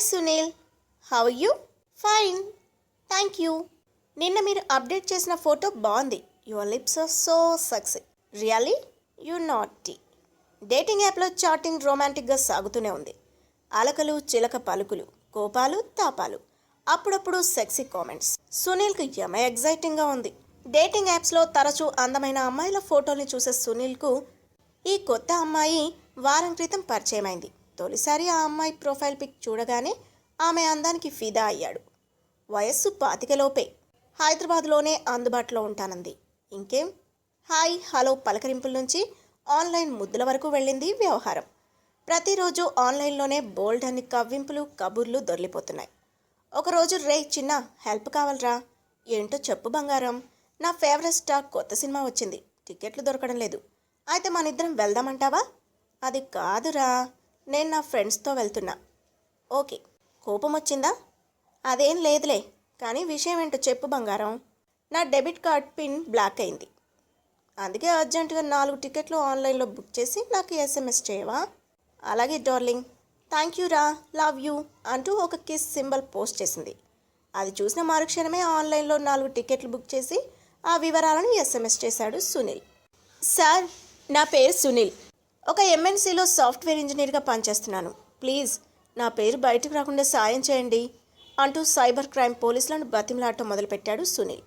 Hi Sunil how you fine thank you నిన్న మీరు update చేసిన ఫోటో బాగుంది. Your lips are so success really you naughty dating యాప్లో chatting రొమాంటిక్గా సాగుతూనే ఉంది. అలకలు చిలక పలుకులు కోపాలు తాపాలు. అప్పుడప్పుడు సెక్సీ కామెంట్స్ సునీల్కు యమ ఎగ్జైటింగ్గా ఉంది. డేటింగ్ యాప్స్లో తరచూ అందమైన అమ్మాయిల ఫోటోల్ని చూసే సునీల్కు ఈ కొత్త అమ్మాయి వారం క్రితం పరిచయమైంది. తొలిసారి ఆ అమ్మాయి ప్రొఫైల్ పిక్ చూడగానే ఆమె అందానికి ఫిదా అయ్యాడు. వయస్సు పాతికలోపే హైదరాబాద్లోనే అందుబాటులో ఉంటానంది. ఇంకేం? హాయ్ హలో పలకరింపుల నుంచి ఆన్లైన్ ముద్దుల వరకు వెళ్ళింది వ్యవహారం. ప్రతిరోజు ఆన్లైన్లోనే బోల్డ్ అని కవ్వింపులు కబుర్లు దొరికిపోతున్నాయి. ఒకరోజు రే చిన్న హెల్ప్ కావాలరా? ఏంటో చెప్పు బంగారం. నా ఫేవరెట్ స్టార్ కొత్త సినిమా వచ్చింది. టికెట్లు దొరకడం లేదు. అయితే మన ఇద్దరం వెళ్దామంటావా? అది కాదురా. నేను నా ఫ్రెండ్స్తో వెళ్తున్నా. ఓకే కోపం వచ్చిందా? అదేం లేదులే కానీ విషయం ఏంటో చెప్పు బంగారం. నా డెబిట్ కార్డ్ పిన్ బ్లాక్ అయింది. అందుకే అర్జెంటుగా నాలుగు టికెట్లు ఆన్లైన్లో బుక్ చేసి నాకు ఎస్ఎంఎస్ చేయవా? అలాగే డార్లింగ్ థ్యాంక్ యూ రా లవ్ యూ అంటూ ఒక కిస్ సింబల్ పోస్ట్ చేసింది. అది చూసిన మరుక్షణమే ఆన్లైన్లో నాలుగు టికెట్లు బుక్ చేసి ఆ వివరాలను ఎస్ఎంఎస్ చేశాడు సునీల్. సార్ నా పేరు సునీల్. ఒక ఎంఎన్సీలో సాఫ్ట్వేర్ ఇంజనీర్గా పనిచేస్తున్నాను. ప్లీజ్ నా పేరు బయటకు రాకుండా సాయం చేయండి అంటూ సైబర్ క్రైమ్ పోలీసులను బతిమలాడటం మొదలుపెట్టాడు సునీల్.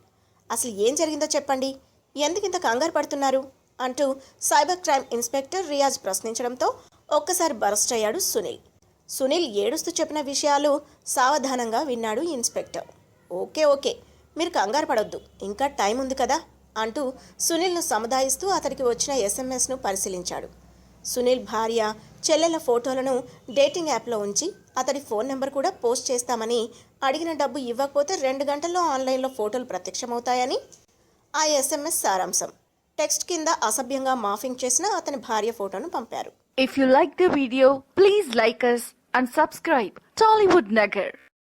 అసలు ఏం జరిగిందో చెప్పండి. ఎందుకు ఇంత కంగారు పడుతున్నారు? అంటూ సైబర్ క్రైమ్ ఇన్స్పెక్టర్ రియాజ్ ప్రశ్నించడంతో ఒక్కసారి బరస్ట్ అయ్యాడు సునీల్. సునీల్ ఏడుస్తూ చెప్పిన విషయాలు సావధానంగా విన్నాడు ఇన్స్పెక్టర్. ఓకే ఓకే మీరు కంగారు పడొద్దు. ఇంకా టైం ఉంది కదా అంటూ సునీల్ను సముదాయిస్తూ అతడికి వచ్చిన ఎస్ఎంఎస్ను పరిశీలించాడు. సునీల్ భార్య చెల్లెల ఫోటోలను డేటింగ్ యాప్లో ఉంచి అతడి ఫోన్ నెంబర్ కూడా పోస్ట్ చేస్తామని అడిగిన డబ్బు ఇవ్వకపోతే రెండు గంటల్లో ఆన్లైన్లో ఫోటోలు ప్రత్యక్షమవుతాయని ఆ ఎస్ఎంఎస్ సారాంశం. టెక్స్ట్ కింద అసభ్యంగా మాఫింగ్ చేసిన అతని భార్య ఫోటోను పంపారు. If you like the video please like us and subscribe Tollywood Nagar